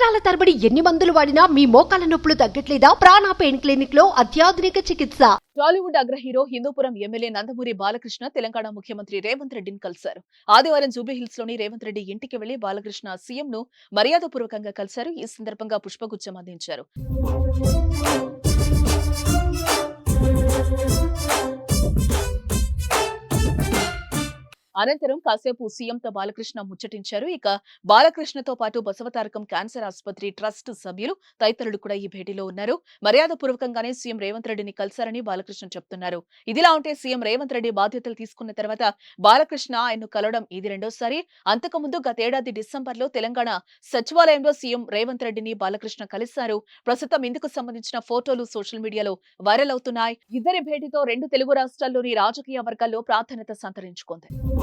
సంవత్సరాల తరబడి ఎన్ని మందులు వాడినా మీ మోకాల నొప్పులు తగ్గట్లేదా? ప్రాణ పెయిన్ క్లినిక్లో అత్యాధునిక చికిత్స. టాలీవుడ్ అగ్ర హీరో హిందూపురం ఎమ్మెల్యే నందమూరి బాలకృష్ణ తెలంగాణ ముఖ్యమంత్రి రేవంత్ రెడ్డిని కలిశారు. ఆదివారం జూబ్లీహిల్స్లోని రేవంత్ రెడ్డి ఇంటికి వెళ్ళి బాలకృష్ణ సీఎం ను మర్యాదపూర్వకంగా కలిశారు. ఈ సందర్భంగా పుష్పగుచ్చం అందించారు. అనంతరం కాసేపు సీఎంతో బాలకృష్ణ ముచ్చటించారు. ఇక బాలకృష్ణతో పాటు బసవతారకం క్యాన్సర్ ఆసుపత్రి ట్రస్ట్ సభ్యులు తదితరులు కూడా ఈ భేటీలో ఉన్నారు. మర్యాదపూర్వకంగానే సీఎం రేవంత్ రెడ్డిని కలిశారని బాలకృష్ణ చెప్తున్నారు. ఇదిలా ఉంటే సీఎం రేవంత్ రెడ్డి బాధ్యతలు తీసుకున్న తర్వాత బాలకృష్ణ ఆయన్ను కలవడం ఇది రెండోసారి. అంతకుముందు గతేడాది డిసెంబర్లో తెలంగాణ సచివాలయంలో సీఎం రేవంత్ రెడ్డిని బాలకృష్ణ కలిశారు. ప్రస్తుతం ఇందుకు సంబంధించిన ఫోటోలు సోషల్ మీడియాలో వైరల్ అవుతున్నాయి. ఇద్దరి భేటీతో రెండు తెలుగు రాష్ట్రాల్లోని రాజకీయ వర్గాల్లో ప్రాధాన్యత సంతరించుకుంది.